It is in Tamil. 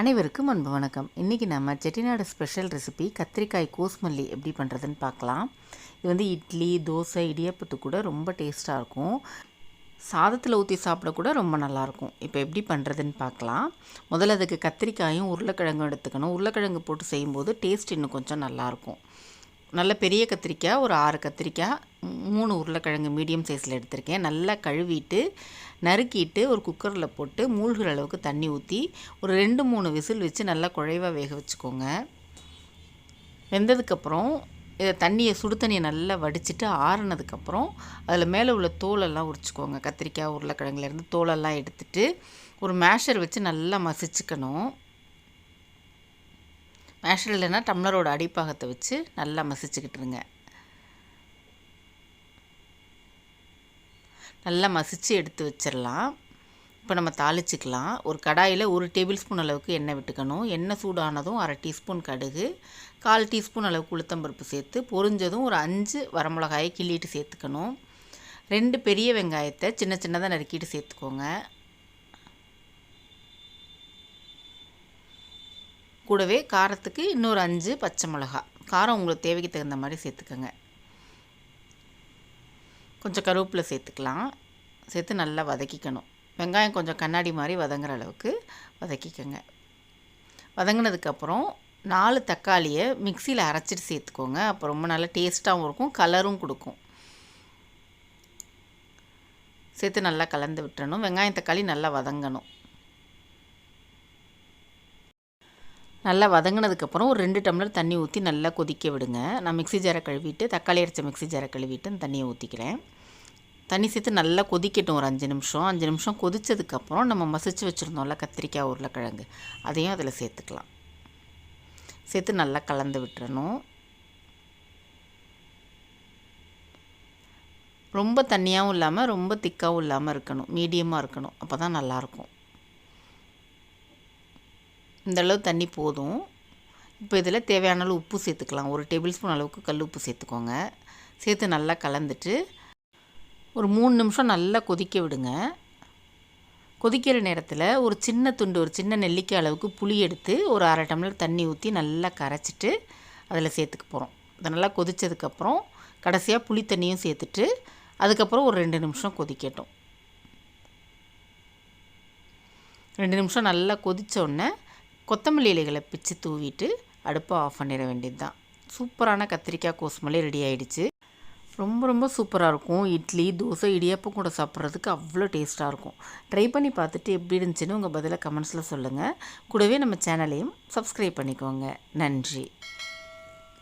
அனைவருக்கும் அன்பு வணக்கம். இன்றைக்கி நம்ம செட்டிநாடு ஸ்பெஷல் ரெசிபி கத்திரிக்காய் கோஸ்மல்லி எப்படி பண்ணுறதுன்னு பார்க்கலாம். இது வந்து இட்லி தோசை இடியப்பத்துக்கு கூட ரொம்ப டேஸ்ட்டாக இருக்கும். சாதத்தில் ஊற்றி சாப்பிட கூட ரொம்ப நல்லாயிருக்கும் இப்போ எப்படி பண்ணுறதுன்னு பார்க்கலாம். முதல்ல அதுக்கு கத்திரிக்காயும் உருளைக்கிழங்கும் எடுத்துக்கணும். உருளைக்கிழங்கு போட்டு செய்யும்போது டேஸ்ட் இன்னும் கொஞ்சம் நல்லாயிருக்கும் நல்ல பெரிய கத்திரிக்காய் ஒரு ஆறு கத்திரிக்காய் மூணு உருளைக்கிழங்கு மீடியம் சைஸில் எடுத்திருக்கேன். நல்லா கழுவிட்டு நறுக்கிட்டு ஒரு குக்கரில் போட்டு மூழ்கிற அளவுக்கு தண்ணி ஊற்றி ஒரு ரெண்டு மூணு விசில் வச்சு நல்லா குழைவாக வேக வச்சுக்கோங்க. வெந்ததுக்கப்புறம் இதை தண்ணியை சுடு தண்ணியை நல்லா வடிச்சிட்டு ஆறுனதுக்கப்புறம் அதில் மேலே உள்ள தோலெல்லாம் உரிச்சிக்கோங்க. கத்திரிக்காய் உருளைக்கிழங்குலேருந்து தோலெல்லாம் எடுத்துட்டு ஒரு மேஷர் வச்சு நல்லா மசிச்சுக்கணும். மேஷர் இல்லைன்னா டம்ளரோட அடிப்பாகத்தை வச்சு நல்லா மசிச்சுக்கிட்டுருங்க. நல்லா மசித்து எடுத்து வச்சிடலாம் இப்போ நம்ம தாளிச்சிக்கலாம். ஒரு கடாயில் ஒரு டேபிள் ஸ்பூன் அளவுக்கு எண்ணெய் விட்டுக்கணும். எண்ணெய் சூடானதும் அரை டீஸ்பூன் கடுகு கால் டீஸ்பூன் அளவுக்கு உளுத்தம்பருப்பு சேர்த்து பொரிஞ்சதும் ஒரு அஞ்சு வரமிளகாயை கிள்ளிட்டு சேர்த்துக்கணும். ரெண்டு பெரிய வெங்காயத்தை சின்ன சின்னதாக நறுக்கிட்டு சேர்த்துக்கோங்க. கூடவே காரத்துக்கு இன்னொரு அஞ்சு பச்சை மிளகா. காரம் உங்களுக்கு தேவைக்கு தகுந்த மாதிரி சேர்த்துக்கோங்க. கொஞ்சம் கருவேப்பிலை சேர்த்துக்கலாம். சேர்த்து நல்லா வதக்கிக்கணும். வெங்காயம் கொஞ்சம் கண்ணாடி மாதிரி வதங்குற அளவுக்கு வதக்கிக்கோங்க. வதங்கினதுக்கப்புறம் நாலு தக்காளியை மிக்சியில் அரைச்சிட்டு சேர்த்துக்கோங்க. அப்போ ரொம்ப நல்லா டேஸ்ட்டாகவும் இருக்கும் கலரும் கொடுக்கும். சேர்த்து நல்லா கலந்து விட்டுறணும். வெங்காயம் தக்காளி நல்லா வதங்கணும். நல்லா வதங்கினதுக்கப்புறம் ஒரு ரெண்டு டம்ளர் தண்ணி ஊற்றி நல்லா கொதிக்க விடுங்க. நான் மிக்சி ஜாரை கழுவிட்டு தக்காளி அரைச்ச மிக்சி ஜாரை கழுவிட்டு அந்த தண்ணியை ஊற்றிக்கிறேன் தண்ணி சேர்த்து நல்லா கொதிக்கட்டும் ஒரு அஞ்சு நிமிஷம். அஞ்சு நிமிஷம் கொதித்ததுக்கப்புறம் நம்ம மசிச்சு வச்சுருந்தோம்ல கத்திரிக்காய் உருளைக்கிழங்கு அதையும் அதில் சேர்த்துக்கலாம். சேர்த்து நல்லா கலந்து விட்டுறணும். ரொம்ப தண்ணியாகவும் இல்லாமல் ரொம்ப திக்காகவும் இல்லாமல் இருக்கணும். மீடியமாக இருக்கணும். அப்போ தான் நல்லாயிருக்கும் இந்தளவு தண்ணி போதும். இப்போ இதில் தேவையான அளவு உப்பு சேர்த்துக்கலாம். ஒரு டேபிள் ஸ்பூன் அளவுக்கு கல் உப்பு சேர்த்துக்கோங்க. சேர்த்து நல்லா கலந்துட்டு ஒரு மூணு நிமிஷம் நல்லா கொதிக்க விடுங்க. கொதிக்கிற நேரத்தில் ஒரு சின்ன துண்டு ஒரு சின்ன நெல்லிக்காய் அளவுக்கு புளி எடுத்து ஒரு அரை டம்ளர் தண்ணி ஊற்றி நல்லா கரைச்சிட்டு அதில் சேர்த்துக்க போகிறோம். இதை நல்லா கொதித்ததுக்கப்புறம் கடைசியாக புளி தண்ணியும் சேர்த்துட்டு அதுக்கப்புறம் ஒரு ரெண்டு நிமிஷம் கொதிக்கட்டும். ரெண்டு நிமிஷம் நல்லா கொதித்தோடனே கொத்தமல்லி இலைகளை பிச்சு தூவிட்டு அடுப்பை ஆஃப் பண்ணிட வேண்டியது தான் சூப்பரான கத்திரிக்காய் கோசுமல்லி ரெடி ஆகிடுச்சு ரொம்ப ரொம்ப சூப்பராக இருக்கும். இட்லி தோசை இடியாப்பம் கூட சாப்பிட்றதுக்கு அவ்வளோ டேஸ்ட்டாக இருக்கும். ட்ரை பண்ணி பார்த்துட்டு எப்படி இருந்துச்சுன்னு உங்கள் பதிலாக கமெண்ட்ஸில் சொல்லுங்கள் கூடவே நம்ம சேனலையும் சப்ஸ்கிரைப் பண்ணிக்கோங்க. நன்றி.